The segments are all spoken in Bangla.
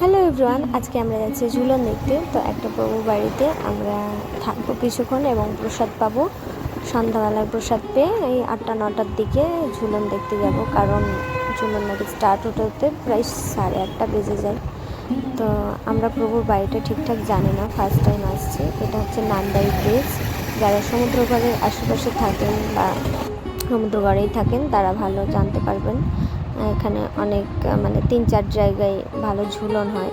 হ্যালো এভরিওয়ান আজকে আমরা যাচ্ছি ঝুলন দেখতে। তো একটা প্রভু বাড়িতে আমরা থাকব কিছুক্ষণ এবং প্রসাদ পাবো। সন্ধ্যাবেলার প্রসাদ পেয়ে এই আটটা, নটার দিকে ঝুলন দেখতে যাব, কারণ ঝুলন নাকি স্টার্ট হতে হতে প্রায় সাড়ে আটটা বেজে যায়। তো আমরা প্রভুর বাড়িটা ঠিকঠাক জানি না ফার্স্ট টাইম আসছি। এটা হচ্ছে নান্দাই ব্রিজ যারা সমুদ্রপাড়ের আশেপাশে থাকেন বা সমুদ্রগড়েই থাকেন, তারা ভালো জানতে পারবেন। এখানে অনেক মানে তিন চার জায়গায় ভালো ঝুলন হয়।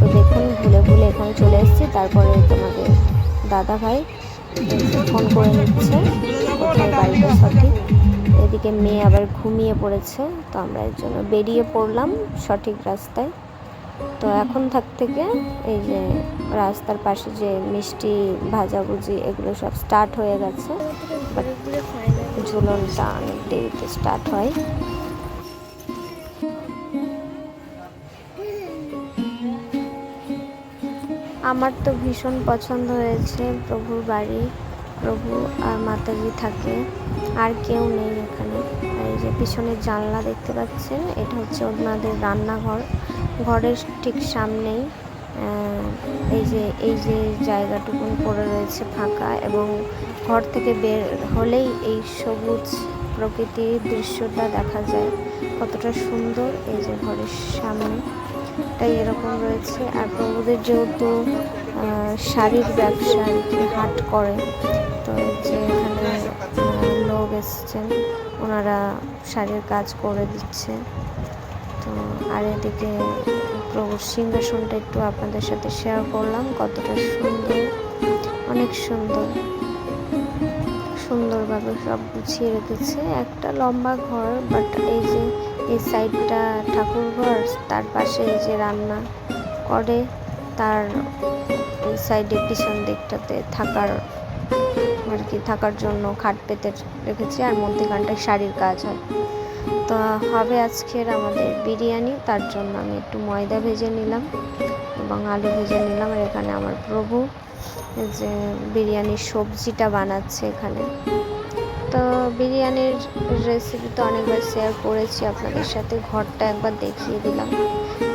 তো দেখুন ভুলে ভুলে এখানে চলে এসেছি। তারপরে তোমাদের দাদা ভাই ফোন করে নিচ্ছে। কোথায় বাড়িটা সঠিক। এদিকে মেয়ে আবার ঘুমিয়ে পড়েছে। তো আমরা এর জন্য বেরিয়ে পড়লাম সঠিক রাস্তায়। তো এখন থাক থেকে এই যে রাস্তার পাশে যে মিষ্টি ভাজাভুজি এগুলো সব স্টার্ট হয়ে গেছে। বাট ঝুলনটা অনেক দেরিতে স্টার্ট হয়। আমার তো ভীষণ পছন্দ হয়েছে। প্রভুর বাড়ি, প্রভু আর মাতাজি থাকে, আর কেউ নেই এখানে। এই যে পিছনের জানলা দেখতে পাচ্ছেন, এটা হচ্ছে ওনাদের রান্নাঘর। ঘরের ঠিক সামনেই এই যে এই যে জায়গাটুকুন পড়ে রয়েছে ফাঁকা এবং ঘর থেকে বের হলেই এই সবুজ প্রকৃতির দৃশ্যটা দেখা যায়। কতটা সুন্দর এই যে ঘরের সামনে। তাই এরকম রয়েছে। আর প্রভুদের যেহেতু শাড়ির ব্যবসা হাট করে। তো যে এখানে লোক এসছেন। ওনারা শাড়ির কাজ করে দিচ্ছে তো আর এদিকে প্রভুর সিংহাসনটা একটু আপনাদের সাথে শেয়ার করলাম। কতটা সুন্দর, অনেক সুন্দর। সুন্দরভাবে সব গুছিয়ে রেখেছে। একটা লম্বা ঘর বাট এই যে, এই সাইডটা ঠাকুর ঘর তার পাশে এই যে রান্না করে, তার সাইডে পিছন দিকটাতে থাকার আর কি, থাকার জন্য খাট পেতে রেখেছি আর মধ্যেখানটায় শাড়ির কাজ হয়। তো হবে আজকের আমাদের বিরিয়ানি, তার জন্য আমি একটু ময়দা ভেজে নিলাম এবং আলু ভেজে নিলাম। আর এখানে আমার প্রভু যে বিরিয়ানির সবজিটা বানাচ্ছে এখানে। তো বিরিয়ানির রেসিপি তো অনেকবার শেয়ার করেছি আপনাদের সাথে। ঘরটা একবার দেখিয়ে দিলাম।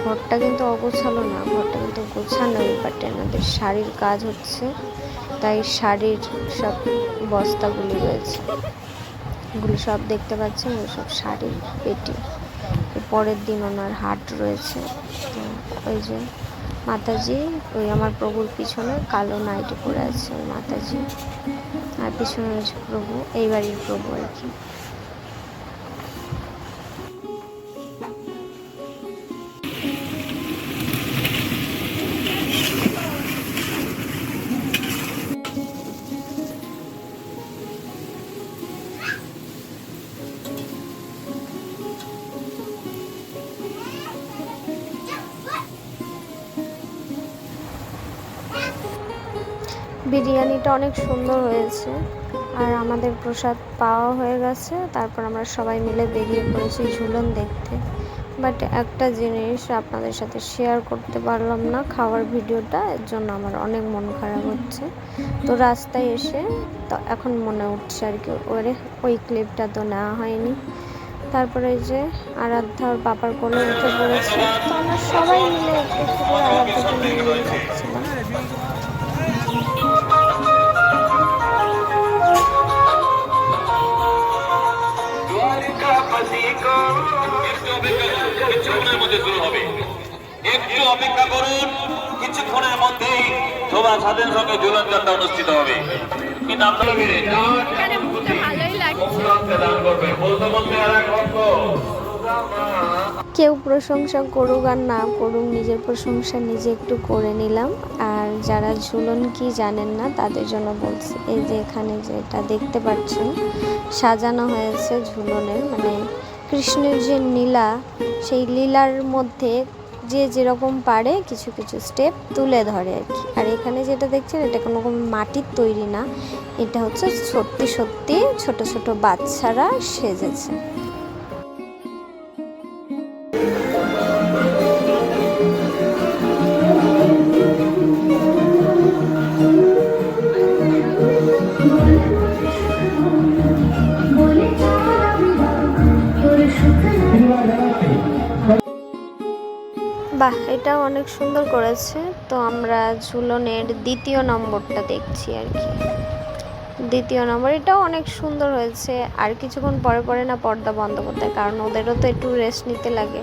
ঘরটা কিন্তু অগোছালো না, ঘরটা কিন্তু গোছানোই বাট এনাদের শাড়ির কাজ হচ্ছে, তাই শাড়ির সব বস্তাগুলি রয়েছে। এগুলি সব দেখতে পাচ্ছেন, এগুলো সব শাড়ির পেটি। পরের দিন ওনার হাট রয়েছে। তো ওই যে মাতাজি, ওই আমার প্রভুর পিছনে কালো নাইটি পরে আছে ওই মাতাজি। আর পিছনে প্রভু এই বাড়ির প্রভু আর কি। বিরিয়ানিটা অনেক সুন্দর হয়েছে। আর আমাদের প্রসাদ পাওয়া হয়ে গেছে। তারপর আমরা সবাই মিলে বেরিয়ে পড়েছি ঝুলন দেখতে। বাট একটা জিনিস আপনাদের সাথে শেয়ার করতে পারলাম না, খাওয়ার ভিডিওটা, এর জন্য আমার অনেক মন খারাপ হচ্ছে। তো রাস্তায় এসে তো এখন মনে উঠছে আর কি, ওরে, ওই ক্লিপটা তো নেওয়া হয়নি। তারপরে যে আরাধ্যা ওর বাবার কোলে উঠে পড়েছে। তো আমরা সবাই মিলে একটু করে আরাধ্যাকে নিয়ে নিয়ে কিছুক্ষণের মধ্যে শুরু হবে। একটু অপেক্ষা করুন কিছুক্ষণের মধ্যেই শোভা সাধের সঙ্গে ঝুলন যাত্রা অনুষ্ঠিত হবে। ফিরে কেউ প্রশংসা করুক আর না করুক নিজের প্রশংসা নিজে একটু করে নিলাম। আর যারা ঝুলন কি জানেন না তাদের জন্য বলছি এই যে এখানে যেটা দেখতে পাচ্ছেন সাজানো হয়েছে ঝুলনের মানে কৃষ্ণের যে লীলা, সেই লীলার মধ্যে যে যেরকম পারে কিছু কিছু স্টেপ তুলে ধরে আর কি। আর এখানে যেটা দেখছেন, এটা কোনো রকম মাটির তৈরি না। এটা হচ্ছে সত্যি সত্যি ছোট ছোট বাচ্চারা সেজেছে। বাহ, এটা অনেক সুন্দর করেছে। তো আমরা ঝুলনের দ্বিতীয় নম্বরটা দেখছি আর কি। দ্বিতীয় নম্বর, এটাও অনেক সুন্দর হয়েছে। আর কিছুক্ষণ পরে পরে না পর্দা বন্ধ করতে হয়, কারণ ওদেরও তো একটু রেস্ট নিতে লাগে।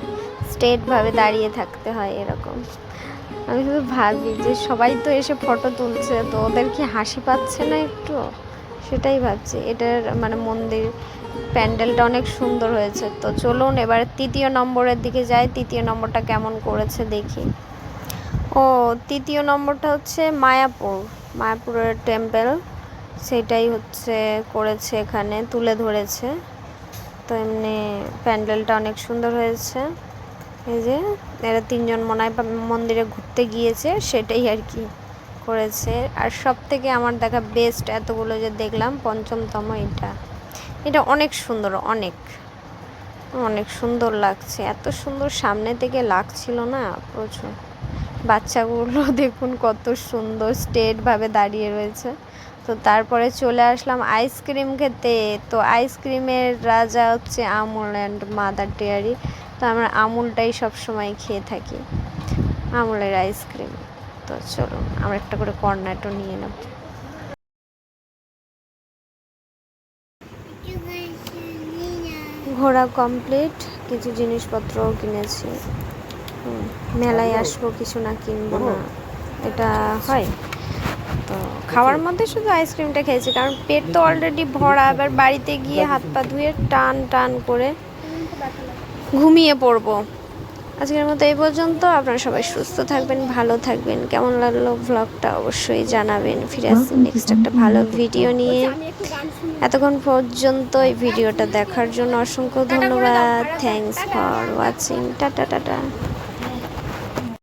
স্টেটভাবে দাঁড়িয়ে থাকতে হয় এরকম। আমি শুধু ভাবি যে সবাই তো এসে ফটো তুলছে, তো ওদের কি হাসি পাচ্ছে না একটু? সেটাই ভাবছি। এটার মানে মন্দির প্যান্ডেলটা অনেক সুন্দর হয়েছে। তো চলুন এবার তৃতীয় নম্বরের দিকে যাই। তৃতীয় নম্বরটা কেমন করেছে দেখি। ও, তৃতীয় নম্বরটা হচ্ছে মায়াপুর। মায়াপুরের টেম্পল, সেটাই হচ্ছে করেছে এখানে, তুলে ধরেছে। তো এমনি প্যান্ডেলটা অনেক সুন্দর হয়েছে। এই যে, এরা তিনজন মনে মন্দিরে ঘুরতে গিয়েছে, সেটাই আর কি করেছে। আর সব থেকে আমার দেখা বেস্ট এতগুলো যে দেখলাম, পঞ্চমতম এটা। এটা অনেক সুন্দর, অনেক। অনেক সুন্দর লাগছে। এত সুন্দর সামনে থেকে লাগছিল না প্রচুর। বাচ্চাগুলো দেখুন কত সুন্দর স্টেটভাবে দাঁড়িয়ে রয়েছে। তো তারপরে চলে আসলাম আইসক্রিম খেতে। তো আইসক্রিমের রাজা হচ্ছে আমুল অ্যান্ড মাদার ডেয়ারি তো আমরা আমুলটাই সব সময় খেয়ে থাকি। আমুলের আইসক্রিম তো চলুন, আমরা একটা করে কর্নাটো নিয়ে নেব। ঘোরা কমপ্লিট কিছু জিনিসপত্রও কিনেছি। মেলায় আসব কিছু না কিনবো না এটা হয়। তো খাওয়ার মধ্যে শুধু আইসক্রিমটা খেয়েছি কারণ পেট তো অলরেডি ভরা এবার বাড়িতে গিয়ে হাত পা ধুয়ে টান টান করে ঘুমিয়ে পড়ব। আজকের মতো এই পর্যন্ত। আপনারা সবাই সুস্থ থাকবেন, ভালো থাকবেন। কেমন লাগল ভ্লগটা অবশ্যই জানাবেন। ফিরে আসছি নেক্সট একটা ভালো ভিডিও নিয়ে। এতক্ষণ পর্যন্ত এই ভিডিওটা দেখার জন্য অসংখ্য ধন্যবাদ। Thanks for watching tata tata.